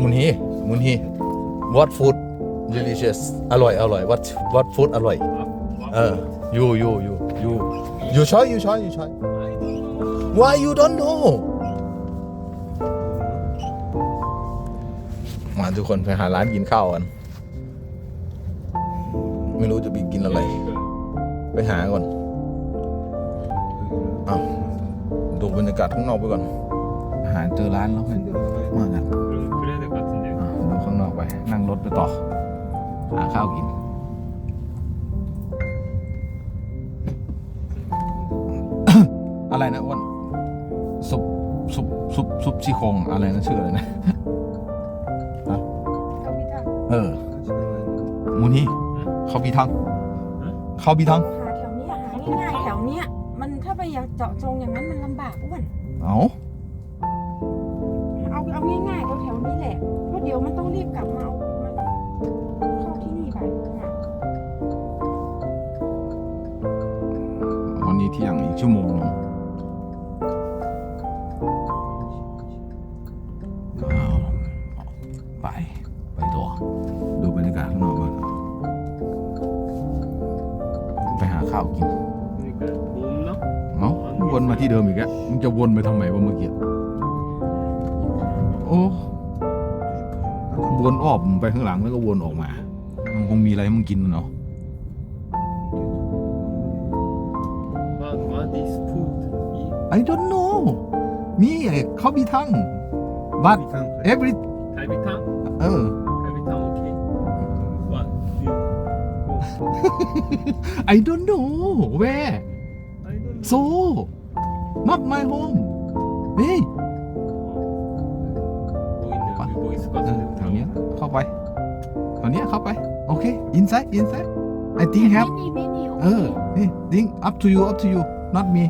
มุนฮีมุนฮี what food delicious อร่อยอร่อย what what food อร่อยเออ you you you you you try you try you try why you don't know มาทุกคนไปหาร้านกินข้าวกัน ไม่รู้จะไปกินอะไร ไปหาก่อนเอาดูบรรยากาศข้างนอกไปก่อน หาเจอร้านแล้วกันมากัน 그럼 그래야 될 것 같은데요. อ่ะดูข้างนอกไป นั่งรถไปต่อ หาข้าวกิน อะไรนะอ้วนซุปซุปซุปซุปซี่โครงอะไรนะชื่ออะไรนะ เออมูนี่เขาบีทังเขาบีทัง หาแถวเนี้ยหาง่ายๆแถวเนี้ยมันถ้าไปอยากเจาะจงอย่างนั้นมันลำบากอ้วน เอา เอา นี่แหละเพราะเดี๋ยวมันต้องรีบกลับมาเข้าที่นี่บ่ยงตอนนี้ที่ยงอีกชั่วโมงหนึงอ้ไปไปตัวดูบรรยากาศข้างนอกก่อนไปหาข้าวกินเนาะวนมาที่เดิมอีกแล้วมึงจะวนไปทำไมวะเมื่อกี้ โอ้ วนอ้อมไปข้างหลังแล้วก็วนออกมา มันคงมีอะไรให้มึงกินเนาะ What what is food? I don't know นี่เขามีทั้ง but every Habitat? เออ Habitat okay. What food? I don't know where I don't know. so not my home เฮ้ย Go in the boys' closet. วเนี้เข้าไปแถวนี้เข้าไป โอเค inside inside I think have ไม่เออ นี่ think up to you up to you not me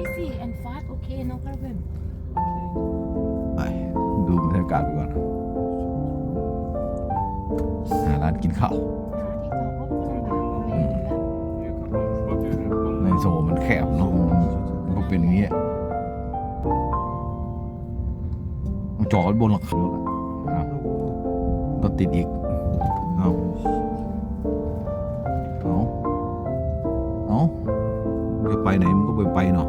easy and fast okay no problem ไปดูบรรยากาศไปก่อนหาร้านกินข้าวในโซนมันแคบเนาะมันก็เป็นอย่างนี้ จอดบนหลังคารถอะอ้าวรถติดอีก เอาเอาเอาจะไปไหนมันก็ไปไปเนาะ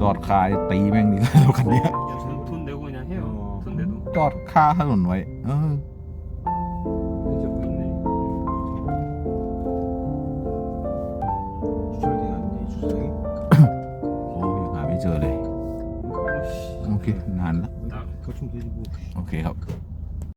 จอดคาตีแม่งดีกว่า รถคันเนี้ย 돈, 돈 내고 그냥 해요. 돈 내도. จอดคาถนนไว้ เออ 이제 뭐 있네. 주차장이 아니네 주차장이 โอ้ยังหาไม่เจอเลย 오씨. โอเค นานละ 나 그거 좀 되지 뭐. 오케이.